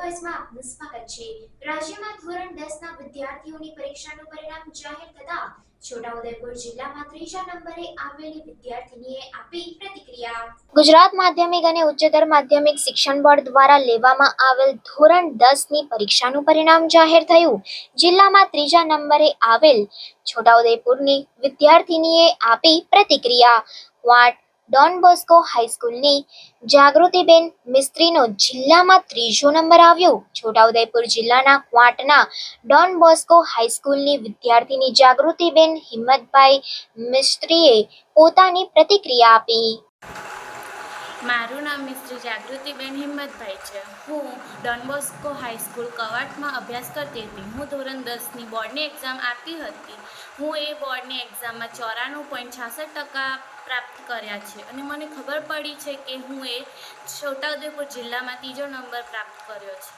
વોઇસમાં આપનું સ્વાગત છે. રાજ્યમાં ધોરણ 10 ના વિદ્યાર્થીઓની પરીક્ષાનું પરિણામ જાહેર થતા છોટાઉદેપુર જિલ્લામાં ત્રીજા નંબરે આવેલી વિદ્યાર્થીનીએ આપી પ્રતિક્રિયા. ગુજરાત માધ્યમિક અને ઉચ્ચતર માધ્યમિક શિક્ષણ બોર્ડ દ્વારા લેવામાં આવેલ ધોરણ 10 ની પરીક્ષાનું પરિણામ જાહેર થયું. જિલ્લામાં ત્રીજા નંબરે આવેલ છોટાઉદેપુરની વિદ્યાર્થીનીએ આપી પ્રતિક્રિયા. ક્વાંટ ડોન બોસ્કો હાઈસ્કૂલની જાગૃતિબેન મિસ્ત્રીનો જિલ્લામાં ત્રીજો નંબર આવ્યો. છોટાઉદેપુર જિલ્લાના ક્વાંટના ડોન બોસ્કો હાઈસ્કૂલની વિદ્યાર્થીની જાગૃતિબેન હિંમતભાઈ મિસ્ત્રીએ પોતાની પ્રતિક્રિયા આપી. મારું નામ મિસ્ટર જાગૃતિબેન હિંમતભાઈ છે. હું ડોનબોસ્કો હાઈસ્કૂલ કવાટમાં અભ્યાસ કરતી હતી. હું ધોરણ દસની બોર્ડની એક્ઝામ આપી હતી. હું એ બોર્ડની એક્ઝામમાં ચોરાણું પોઈન્ટ છાસઠ ટકા પ્રાપ્ત કર્યા છે અને મને ખબર પડી છે કે હું એ છોટાઉદેપુર જિલ્લામાં ત્રીજો નંબર પ્રાપ્ત કર્યો છે.